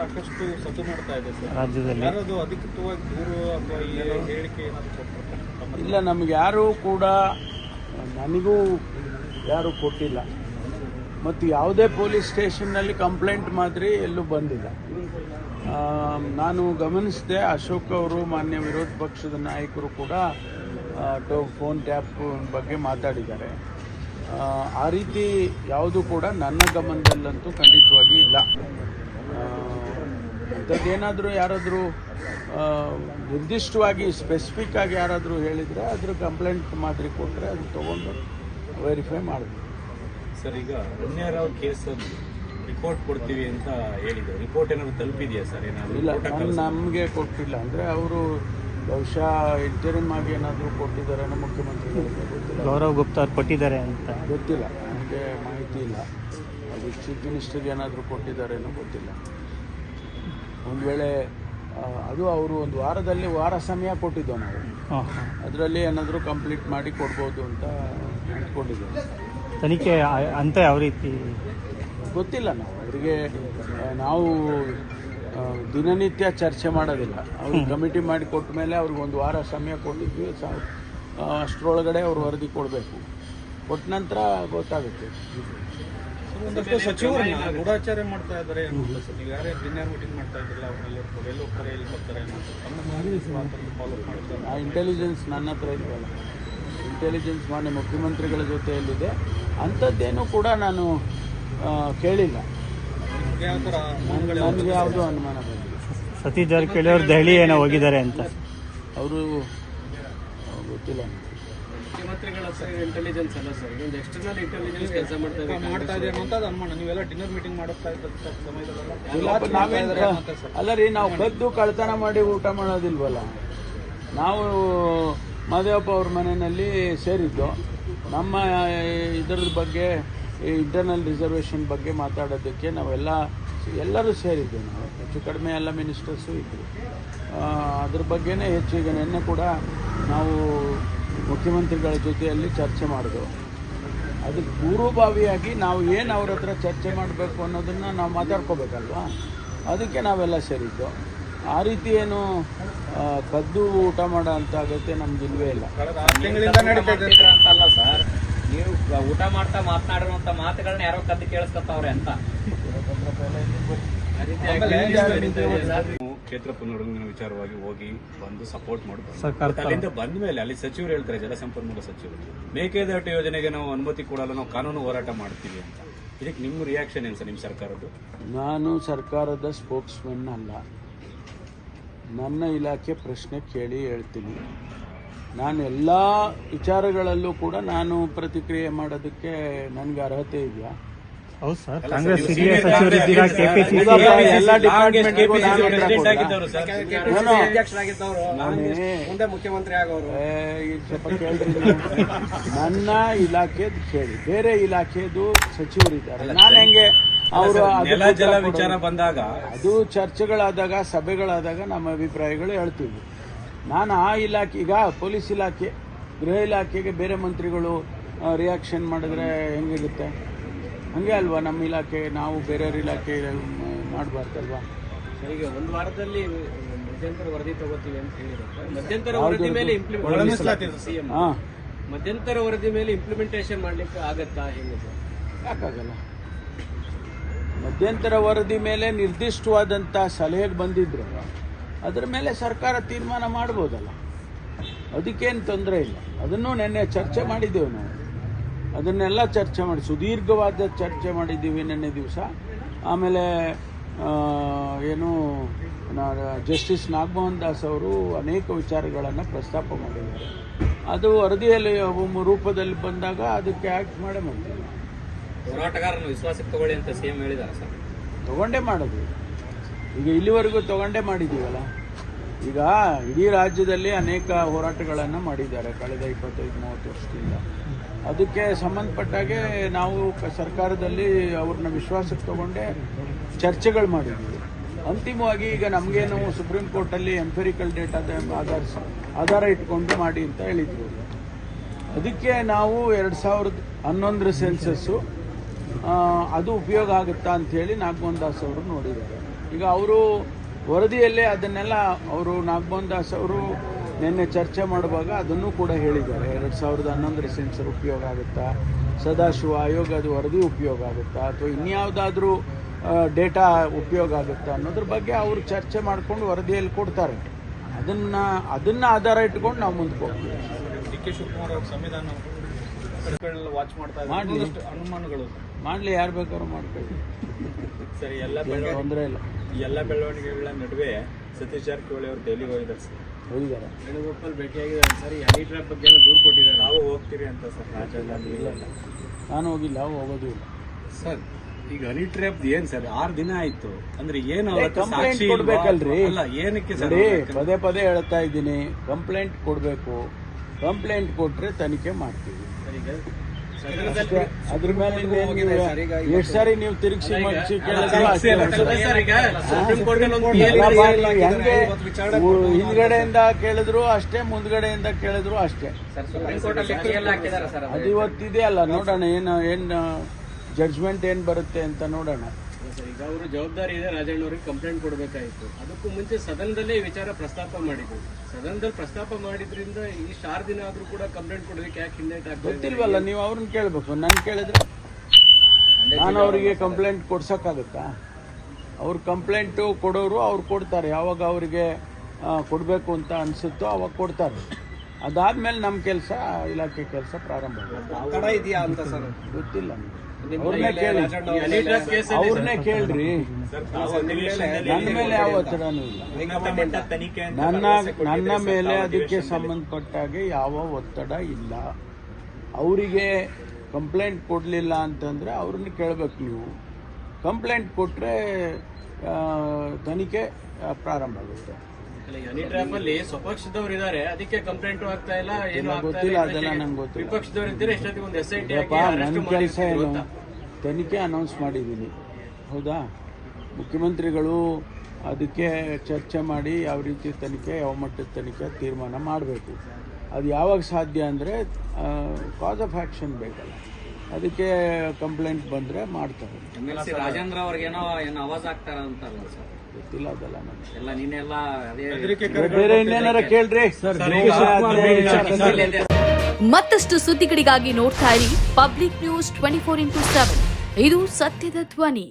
ಸಾಕಷ್ಟು ಸದ್ದು ಮಾಡ್ತಾ ಇದೆ ಸರ್. ರಾಜ್ಯದಲ್ಲಿ? ಯಾರದು ಅಧಿಕೃತವಾಗಿ ದೂರು ಅಥವಾ ಈ ಹೇಳಿಕೆ ಏನಾದರೂ ಕೊಟ್ಟಿರ್ತಾರೆ ಇಲ್ಲ ನಮ್ಗೆ ಯಾರೂ ಕೂಡ ನನಗೂ ಯಾರೂ ಕೊಟ್ಟಿಲ್ಲ. ಮತ್ತು ಯಾವುದೇ ಪೊಲೀಸ್ ಸ್ಟೇಷನ್ನಲ್ಲಿ ಕಂಪ್ಲೇಂಟ್ ಮಾತ್ರ ಎಲ್ಲೂ ಬಂದಿಲ್ಲ. ನಾನು ಗಮನಿಸಿದೆ ಅಶೋಕ್ ಅವರು ಮಾನ್ಯ ವಿರೋಧ ಪಕ್ಷದ ನಾಯಕರು ಕೂಡ ಟೋ ಫೋನ್ ಟ್ಯಾಪ್ ಬಗ್ಗೆ ಮಾತಾಡಿದ್ದಾರೆ. ಆ ರೀತಿ ಯಾವುದು ಕೂಡ ನನ್ನ ಗಮನದಲ್ಲಂತೂ ಖಂಡಿತವಾಗಿ ಇಲ್ಲ. ಅಂಥದ್ದೇನಾದರೂ ಯಾರಾದರೂ ನಿರ್ದಿಷ್ಟವಾಗಿ ಸ್ಪೆಸಿಫಿಕ್ ಆಗಿ ಯಾರಾದರೂ ಹೇಳಿದರೆ ಅದ್ರ ಕಂಪ್ಲೇಂಟ್ ಮಾದರಿ ಕೊಟ್ಟರೆ ಅದು ತೊಗೊಂಡು ವೆರಿಫೈ ಮಾಡಬೇಕು ಸರ್ ಈಗ ಅನ್ಯರಾವ್ ಕೇಸಲ್ಲಿ ರಿಪೋರ್ಟ್ ಕೊಡ್ತೀವಿ ಅಂತ ಹೇಳಿದ್ರು. ರಿಪೋರ್ಟ್ ಏನಾದರೂ ತಲುಪಿದೆಯಾ ಸರ್? ಏನಾದರೂ ಇಲ್ಲ ನಮಗೆ ಕೊಟ್ಟಿಲ್ಲ. ಅಂದರೆ ಅವರು ಬಹುಶಃ ಇಂಟರಿಮ್ ಆಗಿ ಏನಾದರೂ ಕೊಟ್ಟಿದ್ದಾರೆ ಮುಖ್ಯಮಂತ್ರಿಗಳಿಗೆ ಗೊತ್ತಿಲ್ಲ. ಗೌರವ್ ಗುಪ್ತಾ ಅವ್ರು ಕೊಟ್ಟಿದ್ದಾರೆ ಅಂತ. ಗೊತ್ತಿಲ್ಲ. ನಮಗೆ ಮಾಹಿತಿ ಇಲ್ಲ. ಅದು ಚೀಫ್ ಮಿನಿಸ್ಟರ್ಗೆ ಏನಾದರೂ ಕೊಟ್ಟಿದ್ದಾರೇನೋ ಗೊತ್ತಿಲ್ಲ. ಒಂದು ವೇಳೆ ಅದು ಅವರು ಒಂದು ವಾರದಲ್ಲಿ ವಾರ ಸಮಯ ಕೊಟ್ಟಿದ್ದೋ ನಾವು. ಅದರಲ್ಲಿ ಏನಾದರೂ ಕಂಪ್ಲೀಟ್ ಮಾಡಿ ಕೊಡ್ಬೋದು ಅಂತ ಅಂದ್ಕೊಂಡಿದ್ದೇವೆ. ತನಿಖೆ ಅಂತ ಯಾವ ರೀತಿ? ಗೊತ್ತಿಲ್ಲ ನಾವು. ಅವರಿಗೆ ನಾವು ದಿನನಿತ್ಯ ಚರ್ಚೆ ಮಾಡೋದಿಲ್ಲ. ಅವರು ಕಮಿಟಿ ಮಾಡಿ ಕೊಟ್ಟ ಮೇಲೆ ಅವ್ರಿಗೆ ಒಂದು ವಾರ ಸಮಯ ಕೊಟ್ಟಿದ್ವಿ. ಅಷ್ಟರೊಳಗಡೆ ಅವ್ರು ವರದಿ ಕೊಡಬೇಕು. ಕೊಟ್ಟ ನಂತರ ಗೊತ್ತಾಗುತ್ತೆ. ಒಂದಷ್ಟು ಸಚಿವರನ್ನ ಗೂಢಾಚಾರ ಮಾಡ್ತಾ ಇದ್ದಾರೆ ಅನ್ನೋದು ಸರ್. ನೀವು ಯಾರೇ ಡಿನ್ನರ್ ಮೀಟಿಂಗ್ ಮಾಡ್ತಾ ಇದ್ರಲ್ಲ ಅವರೆಲ್ಲ ಎಲ್ಲಿ ಹೋಗ್ತಾರೆ ಎಲ್ಲಿ ಬರ್ತಾರೆ ಅನ್ನೋದು ಫಾಲೋ ಮಾಡ್ತಾರೆ ಆ ಇಂಟೆಲಿಜೆನ್ಸ್ ನನ್ನ ಹತ್ರ ಇಲ್ವಲ್ಲ. ಇಂಟೆಲಿಜೆನ್ಸ್ ಮಾನ್ಯ ಮುಖ್ಯಮಂತ್ರಿಗಳ ಜೊತೆಯಲ್ಲಿದೆ. ಅಂಥದ್ದೇನೂ ಕೂಡ ನಾನು ಕೇಳಿಲ್ಲ. ನನಗೆ ಯಾವುದೂ ಅನುಮಾನ ಬಂದಿಲ್ಲ? ಸತೀಶ್ ಜಾರಕಿಹೊಳಿ ಅವರು ದೆಹಲಿ ಏನೋ ಹೋಗಿದ್ದಾರೆ ಅಂತ. ಅವರು ಗೊತ್ತಿಲ್ಲ. ಮುಖ್ಯಮಂತ್ರಿಗಳ ಹತ್ರ ಇಂಟೆಲಿಜೆನ್ಸ್ ಅಲ್ಲ ಸರ್ ಇದೊಂದು ಎಕ್ಸ್ಟರ್ನಲ್ ಇಂಟೆಲಿಜೆನ್ಸ್ ಕೆಲಸ ಮಾಡ್ತಾ ಇದೆ ಮಾಡ್ತಾ ಇದ್ದೀರಿ ಅನ್ನೋ ಅಂತ ಅನುಮಾನ ನೀವೆಲ್ಲ ಡಿನ್ನರ್ ಮೀಟಿಂಗ್ ಮಾಡ್ತಾ ಇದ್ದ ಅಲ್ಲ ರೀ ನಾವು ಬದ್ದು ಕಳ್ತನ ಮಾಡಿ ಊಟ ಮಾಡೋದಿಲ್ವಲ್ಲ? ನಾವು ಮಾದೇವಪ್ಪ ಅವ್ರ ಮನೆಯಲ್ಲಿ ಸೇರಿದ್ದು. ನಮ್ಮ ಇದರ ಬಗ್ಗೆ ಇಂಟರ್ನಲ್ ರಿಸರ್ವೇಷನ್ ಬಗ್ಗೆ ಮಾತಾಡೋದಕ್ಕೆ ನಾವೆಲ್ಲ ಎಲ್ಲರೂ ಸೇರಿದ್ದು ನಾವು. ಹೆಚ್ಚು ಕಡಿಮೆ ಎಲ್ಲ ಮಿನಿಸ್ಟರ್ಸು ಇದ್ದರು ಅದ್ರ ಬಗ್ಗೆನೇ ಹೆಚ್ಚು ಈಗ ನಿನ್ನೆ ಕೂಡ ನಾವು ಮುಖ್ಯಮಂತ್ರಿಗಳ ಜೊತೆಯಲ್ಲಿ ಚರ್ಚೆ ಮಾಡಿದೆವು ಅದಕ್ಕೆ ಪೂರ್ವಭಾವಿಯಾಗಿ ನಾವು ಏನು ಅವ್ರ ಹತ್ರ ಚರ್ಚೆ ಮಾಡಬೇಕು ಅನ್ನೋದನ್ನು ನಾವು ಮಾತಾಡ್ಕೋಬೇಕಲ್ವಾ? ಅದಕ್ಕೆ ನಾವೆಲ್ಲ ಸೇರಿದ್ದು. ಆ ರೀತಿ ಏನು ಕದ್ದು ಊಟ ಮಾಡೋ ಅಂಥ ಅಗತ್ಯ ನಮ್ಗೆ ಇಲ್ವೇ ಇಲ್ಲ. ಅಂತಲ್ಲ ಸರ್ ನೀವು ಊಟ ಮಾಡ್ತಾ ಮಾತನಾಡಿರುವಂತ ಮಾತುಗಳನ್ನ ಯಾರೋ ಕದ್ದು ಕೇಳಿಸ್ಕೊತಾವ್ರೆ ಅಂತ. ಕ್ಷೇತ್ರ ಪುನರ್ಗಣನೆ ವಿಚಾರವಾಗಿ ಹೋಗಿ ಬಂದು ಸಪೋರ್ಟ್ ಮಾಡಬಹುದು ಅಲ್ಲಿಂದ ಬಂದ ಮೇಲೆ ಅಲ್ಲಿ ಸಚಿವರು ಹೇಳ್ತಾರೆ ಜಲಸಂಪನ್ಮೂಲ ಸಚಿವರು. ಮೇಕೆದಾಟು ಯೋಜನೆಗೆ ನಾವು ಅನುಮತಿ ಕೊಡಲ್ಲ ನಾವು ಕಾನೂನು ಹೋರಾಟ ಮಾಡ್ತೀವಿ ಅಂತ. ಇದಕ್ಕೆ ನಿಮ್ಮ ರಿಯಾಕ್ಷನ್ ಏನು ಸರ್ ನಿಮ್ಮ ಸರ್ಕಾರದ್ದು? ನಾನು ಸರ್ಕಾರದ ಸ್ಪೋಕ್ಸ್ಮನ್ ಅಲ್ಲ. ನನ್ನ ಇಲಾಖೆ ಪ್ರಶ್ನೆ ಕೇಳಿ ಹೇಳ್ತೀನಿ. ನಾನು ಎಲ್ಲ ವಿಚಾರಗಳಲ್ಲೂ ಕೂಡ ನಾನು ಪ್ರತಿಕ್ರಿಯೆ ಮಾಡೋದಕ್ಕೆ ನನಗೆ ಅರ್ಹತೆ ಇದೆಯಾ? ಹೌದು ಸರ್. ಕಾಂಗ್ರೆಸ್ ಹಿರಿಯ ಸಚಿವರಿದ್ದೀರಾ? ಕೆಪಿಸಿಸಿ ಎಲ್ಲ ಮುಂದೆ ಮುಖ್ಯಮಂತ್ರಿ ಆಗೋರು. ಸ್ವಲ್ಪ ನನ್ನ ಇಲಾಖೆದು ಕೇಳಿ. ಬೇರೆ ಇಲಾಖೆದು ಸಚಿವರಿದ್ದಾರೆ ನಾನು ಹೆಂಗೆ ಅವರು ನೆಲ ಜಲ ವಿಚಾರ ಬಂದಾಗ ಅದು ಚರ್ಚೆಗಳಾದಾಗ ಸಭೆಗಳಾದಾಗ ನಮ್ಮ ಅಭಿಪ್ರಾಯಗಳು ಹೇಳ್ತೀವಿ. ನಾನು ಆ ಇಲಾಖೆ ಈಗ ಪೊಲೀಸ್ ಇಲಾಖೆ ಗೃಹ ಇಲಾಖೆಗೆ ಬೇರೆ ಮಂತ್ರಿಗಳು ರಿಯಾಕ್ಷನ್ ಮಾಡಿದ್ರೆ ಹೆಂಗಿರುತ್ತೆ? ಹಂಗೆ ಅಲ್ವಾ? ನಮ್ಮ ಇಲಾಖೆ ನಾವು ಬೇರೆಯವ್ರ ಇಲಾಖೆ ಮಾಡಬಾರ್ದಲ್ವಾ? ಈಗ ಒಂದು ವಾರದಲ್ಲಿ ಮಧ್ಯಂತರ ವರದಿ ತಗೋತೀವಿ ಅಂತ ಹೇಳಿದ್ರೆ ಮಧ್ಯಂತರ ವರದಿ ಮೇಲೆ ಇಂಪ್ಲಿಮೆಂಟ್ ಸಿಎಂ ಹಾಂ. ಮಧ್ಯಂತರ ವರದಿ ಮೇಲೆ ಇಂಪ್ಲಿಮೆಂಟೇಷನ್ ಮಾಡ್ಲಿಕ್ಕೆ ಆಗತ್ತಾ ಹೇಗೆ ಯಾಕಾಗಲ್ಲ? ಮಧ್ಯಂತರ ವರದಿ ಮೇಲೆ ನಿರ್ದಿಷ್ಟವಾದಂಥ ಸಲಹೆಗೆ ಬಂದಿದ್ರು ಅದರ ಮೇಲೆ ಸರ್ಕಾರ ತೀರ್ಮಾನ ಮಾಡ್ಬೋದಲ್ಲ? ಅದಕ್ಕೇನು ತೊಂದರೆ ಇಲ್ಲ. ಅದನ್ನು ನಿನ್ನೆ ಚರ್ಚೆ ಮಾಡಿದ್ದೇವೆ ನಾವು. ಅದನ್ನೆಲ್ಲ ಚರ್ಚೆ ಮಾಡಿ ಸುದೀರ್ಘವಾದ ಚರ್ಚೆ ಮಾಡಿದ್ದೀವಿ ನಿನ್ನೆ ದಿವಸ. ಆಮೇಲೆ ಏನು ಜಸ್ಟಿಸ್ ನಾಗಮೋಹನ್ ದಾಸ್ ಅವರು ಅನೇಕ ವಿಚಾರಗಳನ್ನು ಪ್ರಸ್ತಾಪ ಮಾಡಿದ್ದಾರೆ. ಅದು ವರದಿಯಲ್ಲಿ ರೂಪದಲ್ಲಿ ಬಂದಾಗ ಅದಕ್ಕೆ ಆ್ಯಕ್ಟ್ ಮಾಡೇ ಮಾಡ್ತೀವಿ ಹೋರಾಟಗಾರನ ವಿಶ್ವಾಸಕ್ಕೆ ತಗೊಳ್ಳಿ ಅಂತ ಸಿಎಂ ಹೇಳಿದಾರೆ ಸರ್. ತಗೊಂಡೇ ಮಾಡೋದು. ಈಗ ಇಲ್ಲಿವರೆಗೂ ತಗೊಂಡೇ ಮಾಡಿದ್ದೀವಲ್ಲ? ಈಗ ಇಡೀ ರಾಜ್ಯದಲ್ಲಿ ಅನೇಕ ಹೋರಾಟಗಳನ್ನು ಮಾಡಿದ್ದಾರೆ ಕಳೆದ ಇಪ್ಪತ್ತೈದು, ಮೂವತ್ತು ವರ್ಷದಿಂದ. ಅದಕ್ಕೆ ಸಂಬಂಧಪಟ್ಟಾಗೆ ನಾವು ಸರ್ಕಾರದಲ್ಲಿ ಅವ್ರನ್ನ ವಿಶ್ವಾಸಕ್ಕೆ ತಗೊಂಡೆ ಚರ್ಚೆಗಳು ಮಾಡಿದ್ವಿ. ಅಂತಿಮವಾಗಿ ಈಗ ನಮಗೇನು ಸುಪ್ರೀಂ ಕೋರ್ಟಲ್ಲಿ ಎಂಪೆರಿಕಲ್ ಡೇಟಾದ ಆಧಾರ ಆಧಾರ ಇಟ್ಕೊಂಡು ಮಾಡಿ ಅಂತ ಹೇಳಿದ್ರು. ಅದಕ್ಕೆ ನಾವು ಎರಡು ಸಾವಿರದ ಹನ್ನೊಂದರ ಸೆನ್ಸಸ್ಸು ಅದು ಉಪಯೋಗ ಆಗುತ್ತಾ ಅಂಥೇಳಿ ನಾಗಮೋಹನ್ ದಾಸ್ ಅವರು ನೋಡಿದ್ದಾರೆ. ಈಗ ಅವರು ವರದಿಯಲ್ಲೇ ಅದನ್ನೆಲ್ಲ ಅವರು ನಾಗಮೋಹನ್ ದಾಸ್ ಅವರು ನಿನ್ನೆ ಚರ್ಚೆ ಮಾಡುವಾಗ ಅದನ್ನು ಕೂಡ ಹೇಳಿದ್ದಾರೆ. ಎರಡು ಸಾವಿರದ ಹನ್ನೊಂದರ ಸೆನ್ಸರ್ ಉಪಯೋಗ ಆಗುತ್ತಾ? ಸದಾಶಿವ ಆಯೋಗದ ವರದಿ ಉಪಯೋಗ ಆಗುತ್ತಾ? ಅಥವಾ ಇನ್ಯಾವುದಾದ್ರೂ ಡೇಟಾ ಉಪಯೋಗ ಆಗುತ್ತಾ ಅನ್ನೋದ್ರ ಬಗ್ಗೆ ಅವರು ಚರ್ಚೆ ಮಾಡಿಕೊಂಡು ವರದಿಯಲ್ಲಿ ಕೊಡ್ತಾರೆ. ಅದನ್ನ ಅದನ್ನ ಆಧಾರ ಇಟ್ಕೊಂಡು ನಾವು ಮುಂದಕ್ಕೆ ಹೋಗ್ತೀವಿ. ಡಿ ಕೆ ಶಿವಕುಮಾರ್ ಅವ್ರ ಸಂವಿಧಾನ ವಾಚ್ ಮಾಡ್ತಾ ಅನುಮಾನಗಳು. ಮಾಡಲಿ ಯಾರು ಬೇಕಾದ್ರು ಮಾಡ್ಕೊಳ್ಳಿ. ಸರಿ ಎಲ್ಲ ತೊಂದರೆ ಇಲ್ಲ. ಈ ಎಲ್ಲ ಬೆಳವಣಿಗೆಗಳ ನಡುವೆ ಸತೀಶ್ ಜಾರಕಿಹೊಳಿ ಅವರು ದೆಹಲಿಗೆ ಹೋಗಿದ್ದಾರೆ ಸರ್. ಹೋಗಿದ್ದಾರೆ. ವೇಣುಗೋಪಾಲ್ ಭೇಟಿಯಾಗಿದ್ದಾರೆ ಸರ್. ಈ ಹನಿ ಟ್ರ್ಯಾಪ್ ಬಗ್ಗೆ ದೂರ ದೂರು ಕೊಟ್ಟಿದ್ದಾರೆ? ನಾವು ಹೋಗ್ತೀರಿ ಅಂತ ಸರ್ ರಾಜ್ಯದಲ್ಲಿ ಇಲ್ಲ. ನಾನು ಹೋಗಿಲ್ಲ ಹೋಗೋದು ಇಲ್ಲ. ಸರ್ ಈಗ ಹನಿ ಟ್ರ್ಯಾಪ್ ಏನ್ ಸರ್ ಆರು ದಿನ ಆಯ್ತು. ಅಂದ್ರೆ ಏನು ಕಂಪ್ಲೇಂಟ್ ಸಾಕ್ಷಿ? ಕೊಡ್ಬೇಕಲ್ರಿ. ಅಲ್ಲ ಏನಕ್ಕೆ ಸರ್ ಪದೇ ಪದೇ ಹೇಳ್ತಾ ಇದ್ದೀನಿ. ಕಂಪ್ಲೇಂಟ್ ಕೊಡಬೇಕು. ಕಂಪ್ಲೇಂಟ್ ಕೊಟ್ರೆ ತನಿಖೆ ಮಾಡ್ತೀವಿ. ಸರಿ. ಅದ್ರ ಮೇಲೆ ಎಷ್ಟು ಸಾರಿ ನೀವು ತಿರುಗಿಸಿ ಉ- ಹಿಂದ್ಗಡೆಯಿಂದ ಕೇಳಿದ್ರು ಅಷ್ಟೇ ಮುಂದ್ಗಡೆಯಿಂದ ಕೇಳಿದ್ರು ಅಷ್ಟೇ. ಅದು ಇವತ್ತಿದೆ ಅಲ್ಲ ನೋಡೋಣ ಏನು ಏನು ಜಡ್ಜ್ಮೆಂಟ್ ಏನು ಬರುತ್ತೆ ಅಂತ ನೋಡೋಣ. ಈಗ ಅವರು ಜವಾಬ್ದಾರಿ ಇದೆ ರಾಜಣ್ಣ ಅವರಿಗೆ ಕಂಪ್ಲೇಂಟ್ ಕೊಡಬೇಕಾಯಿತು. ಅದಕ್ಕೂ ಮುಂಚೆ ಸದನದಲ್ಲೇ ಈ ವಿಚಾರ ಪ್ರಸ್ತಾಪ ಮಾಡಿದ್ರು. ಸದನದಲ್ಲಿ ಪ್ರಸ್ತಾಪ ಮಾಡಿದ್ರಿಂದ ಈ ಆರು ದಿನ ಆದ್ರೂ ಕೂಡ ಕಂಪ್ಲೇಂಟ್ ಕೊಡೋದಕ್ಕೆ ಯಾಕೆ ಹಿಂದೆ ಆಗ್ತದೆ ಗೊತ್ತಿಲ್ವಲ್ಲ ನೀವು ಅವ್ರನ್ನ ಕೇಳಬೇಕು. ನನ್ ಕೇಳಿದ್ರೆ ನಾನು ಅವರಿಗೆ ಕಂಪ್ಲೇಂಟ್ ಕೊಡ್ಸಕ್ಕಾಗತ್ತಾ? ಅವ್ರ ಕಂಪ್ಲೇಂಟು ಕೊಡೋರು ಅವ್ರು ಕೊಡ್ತಾರೆ. ಯಾವಾಗ ಅವರಿಗೆ ಕೊಡಬೇಕು ಅಂತ ಅನ್ಸುತ್ತೋ ಅವಾಗ ಕೊಡ್ತಾರೆ. ಅದಾದ್ಮೇಲೆ ನಮ್ಮ ಕೆಲಸ ಇಲಾಖೆ ಕೆಲಸ ಪ್ರಾರಂಭ ಆಗುತ್ತೆ. ತಡ ಇದೆಯಾ ಅಂತ ಸರ್? ಗೊತ್ತಿಲ್ಲ ಅವ್ರನ್ನೇ ಕೇಳಿ. ಅವ್ರನ್ನೇ ಕೇಳ್ರಿ. ನನ್ನ ಮೇಲೆ ಯಾವ ಒತ್ತಡನೂ ಇಲ್ಲ. ನನ್ನ ನನ್ನ ಮೇಲೆ ಅದಕ್ಕೆ. ಸಂಬಂಧಪಟ್ಟಾಗೆ ಯಾವ ಒತ್ತಡ ಇಲ್ಲ. ಅವರಿಗೆ ಕಂಪ್ಲೇಂಟ್ ಕೊಡಲಿಲ್ಲ ಅಂತಂದರೆ ಅವ್ರನ್ನ ಕೇಳಬೇಕು ನೀವು. ಕಂಪ್ಲೇಂಟ್ ಕೊಟ್ಟರೆ ತನಿಖೆ ಪ್ರಾರಂಭ ಆಗುತ್ತೆ. ಹನಿ ಟ್ರ್ಯಾಪ್ ಅಲ್ಲಿ ಸ್ವಪಕ್ಷದವ್ರು ಇದಾರೆ ಅದಕ್ಕೆ ಕಂಪ್ಲೇಂಟ್ ಆಗ್ತಾ ಇಲ್ಲ ಏನು ಆಗ್ತಾ ಗೊತ್ತಿಲ್ಲ, ಇಲ್ಲ. ವಿಪಕ್ಷದವ್ರು ಇದ್ದಾರೆ ಎಷ್ಟೊತ್ತಿಗೆ ಒಂದು ಎಸ್ ಐ ಟಿ ನನ್ನ ಕೆಲಸ ಏನು ತನಿಖೆ ಅನೌನ್ಸ್ ಮಾಡಿದ್ದೀನಿ. ಹೌದಾ? ಮುಖ್ಯಮಂತ್ರಿಗಳು ಅದಕ್ಕೆ ಚರ್ಚೆ ಮಾಡಿ ಯಾವ ರೀತಿ ತನಿಖೆ ಯಾವ ಮಟ್ಟದ ತನಿಖೆ ತೀರ್ಮಾನ ಮಾಡಬೇಕು. ಅದು ಯಾವಾಗ ಸಾಧ್ಯ ಅಂದರೆ ಕಾಸ್ ಆಫ್ ಆ್ಯಕ್ಷನ್ ಬೇಕಲ್ಲ. ಅದಕ್ಕೆ ಕಂಪ್ಲೇಂಟ್ ಬಂದ್ರೆ ಮಾಡ್ತಾರೆ. ರಾಜೇಂದ್ರ ಅವ್ರಿಗೇನೋ ಏನೋ ಅವಾಜ್ ಆಗ್ತಾರ ಅಂತಾರಲ್ಲ ಸರ್? ಗೊತ್ತಿಲ್ಲ ಅದೆಲ್ಲ ನನಗೆ ಎಲ್ಲ ನೀನೆಲ್ಲ ಅದೇ ಬೇರೆ ಇನ್ನೇನಾರ ಕೇಳ್ರಿ. ಮತ್ತಷ್ಟು ಸುದ್ದಿಗಳಿಗಾಗಿ ನೋಡ್ತಾ ಇರಿ Public News twenty four into seven. ಇದು ಸತ್ಯದ ಧ್ವನಿ.